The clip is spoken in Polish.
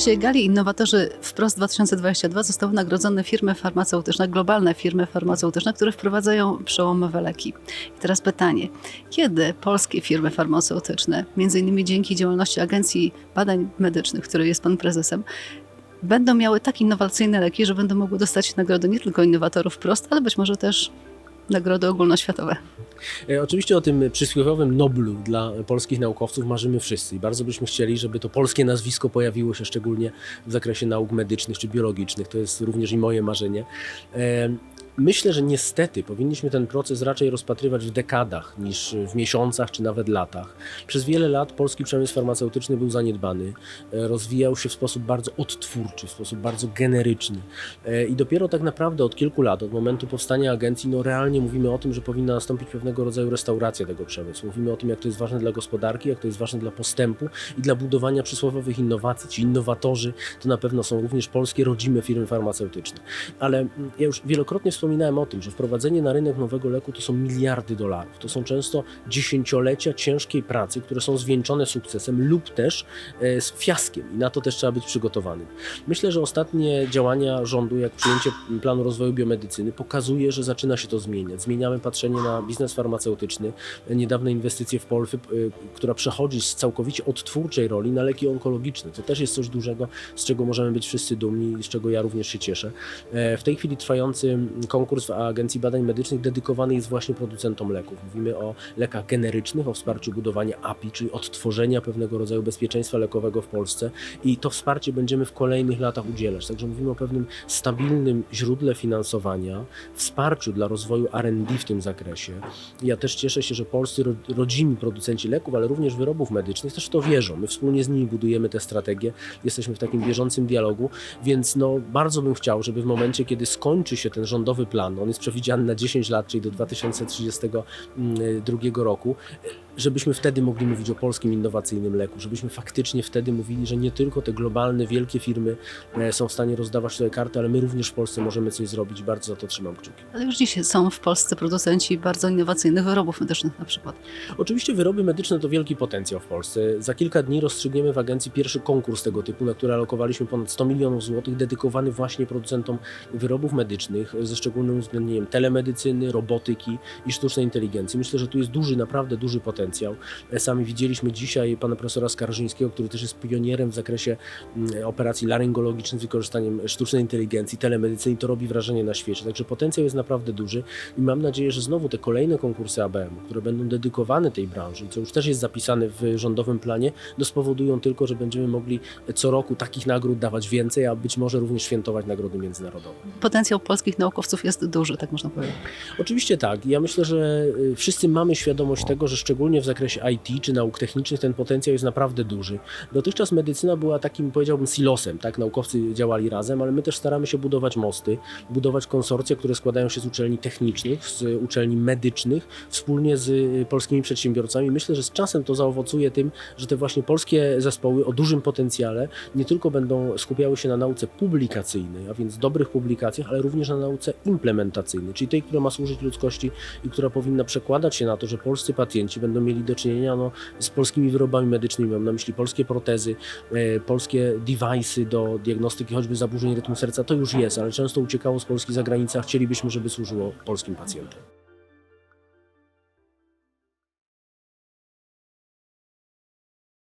czasie gali Innowatorzy Wprost 2022 zostały nagrodzone firmy farmaceutyczne, globalne firmy farmaceutyczne, które wprowadzają przełomowe leki. I teraz pytanie, kiedy polskie firmy farmaceutyczne, między innymi dzięki działalności Agencji Badań Medycznych, której jest pan prezesem, będą miały tak innowacyjne leki, że będą mogły dostać nagrody nie tylko innowatorów wprost, ale być może też nagrody ogólnoświatowe. E, Oczywiście o tym przysłowiowym Noblu dla polskich naukowców marzymy wszyscy i bardzo byśmy chcieli, żeby to polskie nazwisko pojawiło się szczególnie w zakresie nauk medycznych czy biologicznych. To jest również i moje marzenie. Myślę, że niestety powinniśmy ten proces raczej rozpatrywać w dekadach niż w miesiącach czy nawet latach. Przez wiele lat polski przemysł farmaceutyczny był zaniedbany, e, rozwijał się w sposób bardzo odtwórczy, w sposób bardzo generyczny. E, I dopiero tak naprawdę od kilku lat, od momentu powstania agencji, no realnie mówimy o tym, że powinna nastąpić pewnego rodzaju restauracja tego przemysłu. Mówimy o tym, jak to jest ważne dla gospodarki, jak to jest ważne dla postępu i dla budowania przysłowiowych innowacji. Ci innowatorzy to na pewno są również polskie rodzime firmy farmaceutyczne. Ale mm, ja już wielokrotnie wspominałem o tym, że wprowadzenie na rynek nowego leku to są miliardy dolarów. To są często dziesięciolecia ciężkiej pracy, które są zwieńczone sukcesem lub też e, z fiaskiem i na to też trzeba być przygotowanym. Myślę, że ostatnie działania rządu, jak przyjęcie planu rozwoju biomedycyny, pokazuje, że zaczyna się to zmieniać. Zmieniamy patrzenie na biznes farmaceutyczny, niedawne inwestycje w Polfy, y, która przechodzi z całkowicie odtwórczej roli na leki onkologiczne. To też jest coś dużego, z czego możemy być wszyscy dumni i z czego ja również się cieszę. E, W tej chwili trwający konkurs w Agencji Badań Medycznych dedykowany jest właśnie producentom leków. Mówimy o lekach generycznych, o wsparciu budowania API, czyli odtworzenia pewnego rodzaju bezpieczeństwa lekowego w Polsce i to wsparcie będziemy w kolejnych latach udzielać. Także mówimy o pewnym stabilnym źródle finansowania, wsparciu dla rozwoju R&D w tym zakresie. Ja też cieszę się, że polscy ro- rodzimi producenci leków, ale również wyrobów medycznych też w to wierzą. My wspólnie z nimi budujemy te strategie, jesteśmy w takim bieżącym dialogu, więc no, bardzo bym chciał, żeby w momencie, kiedy skończy się ten rządowy plan, on jest przewidziany na 10 lat, czyli do 2032 roku, żebyśmy wtedy mogli mówić o polskim innowacyjnym leku, żebyśmy faktycznie wtedy mówili, że nie tylko te globalne, wielkie firmy e, są w stanie rozdawać te karty, ale my również w Polsce możemy coś zrobić. Bardzo za to trzymam kciuki. Ale już dziś są w Polsce producenci bardzo innowacyjnych wyrobów medycznych na przykład. Oczywiście wyroby medyczne to wielki potencjał w Polsce. Za kilka dni rozstrzygniemy w agencji pierwszy konkurs tego typu, na który alokowaliśmy ponad 100 milionów złotych, dedykowany właśnie producentom wyrobów medycznych, ze szczególnym uwzględnieniem telemedycyny, robotyki i sztucznej inteligencji. Myślę, że tu jest duży, naprawdę duży potencjał. Sami widzieliśmy dzisiaj pana profesora Skarżyńskiego, który też jest pionierem w zakresie mm, operacji laryngologicznych z wykorzystaniem sztucznej inteligencji, telemedycyny. To robi wrażenie na świecie. Także potencjał jest naprawdę duży i mam nadzieję, że znowu te kolejne konkursy ABM, które będą dedykowane tej branży, i co już też jest zapisane w rządowym planie, no spowodują tylko, że będziemy mogli co roku takich nagród dawać więcej, a być może również świętować nagrody międzynarodowe. Potencjał polskich naukowców jest duży, tak można powiedzieć. Oczywiście tak. Ja myślę, że y, wszyscy mamy świadomość tego, że szczególnie w zakresie IT czy nauk technicznych ten potencjał jest naprawdę duży. Dotychczas medycyna była takim, powiedziałbym, silosem, tak? Naukowcy działali razem, ale my też staramy się budować mosty, budować konsorcja, które składają się z uczelni technicznych, z uczelni medycznych, wspólnie z y, polskimi przedsiębiorcami. Myślę, że z czasem to zaowocuje tym, że te właśnie polskie zespoły o dużym potencjale nie tylko będą skupiały się na nauce publikacyjnej, a więc dobrych publikacjach, ale również na nauce implementacyjnej, czyli tej, która ma służyć ludzkości i która powinna przekładać się na to, że polscy pacjenci będą mieli do czynienia no, z polskimi wyrobami medycznymi. Mam na myśli polskie protezy, e, polskie device'y do diagnostyki choćby zaburzeń rytmu serca. To już jest, ale często uciekało z Polski za granicę, chcielibyśmy, żeby służyło polskim pacjentom.